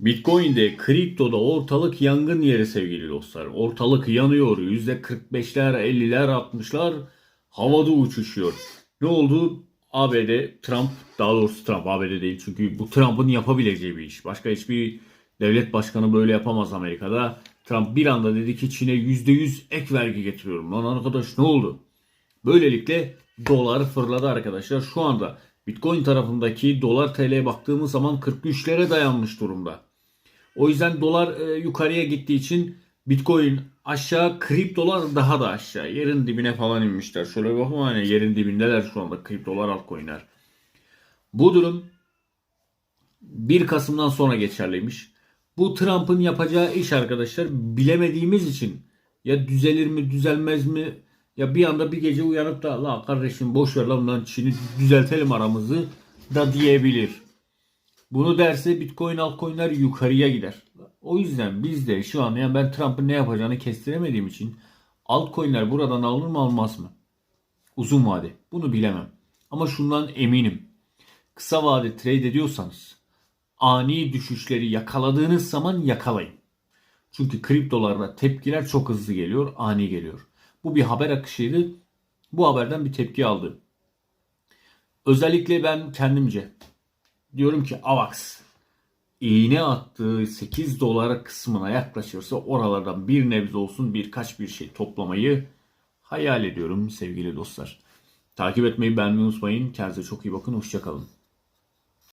Bitcoin'de, kriptoda ortalık yangın yeri sevgili dostlar. Ortalık yanıyor. %45'ler, 50'ler, 60'lar havada uçuşuyor. Ne oldu? ABD, Trump, daha doğrusu Trump ABD değil çünkü bu Trump'ın yapabileceği bir iş. Başka hiçbir devlet başkanı böyle yapamaz Amerika'da. Trump bir anda dedi ki Çin'e %100 ek vergi getiriyorum. Lan arkadaş ne oldu? Böylelikle dolar fırladı arkadaşlar. Şu anda Bitcoin tarafındaki dolar TL'ye baktığımız zaman 43'lere dayanmış durumda. O yüzden dolar e, yukarıya gittiği için Bitcoin aşağı, kriptolar daha da aşağı. Yerin dibine falan inmişler. Şöyle bir bakın hani yerin dibindeler şu anda kriptolar altcoin'ler. Bu durum 1 Kasım'dan sonra geçerliymiş. Bu Trump'ın yapacağı iş arkadaşlar bilemediğimiz için ya düzelir mi düzelmez mi ya bir anda bir gece uyanıp da la kardeşim boş ver lan lan Çin'i düzeltelim aramızı da diyebilir. Bunu derse Bitcoin altcoin'ler yukarıya gider. O yüzden biz de şu an yani ben Trump'ın ne yapacağını kestiremediğim için altcoin'ler buradan alınır mı almaz mı? Uzun vade. Bunu bilemem. Ama şundan eminim. Kısa vade trade ediyorsanız ani düşüşleri yakaladığınız zaman yakalayın. Çünkü kriptolarda tepkiler çok hızlı geliyor, ani geliyor. Bu bir haber akışıydı. Bu haberden bir tepki aldım. Özellikle ben kendimce diyorum ki AVAX iğne attığı 8 dolar kısmına yaklaşırsa oralardan bir nebze olsun birkaç bir şey toplamayı hayal ediyorum sevgili dostlar. Takip etmeyi beğenmeyi unutmayın. Kendinize çok iyi bakın. Hoşçakalın.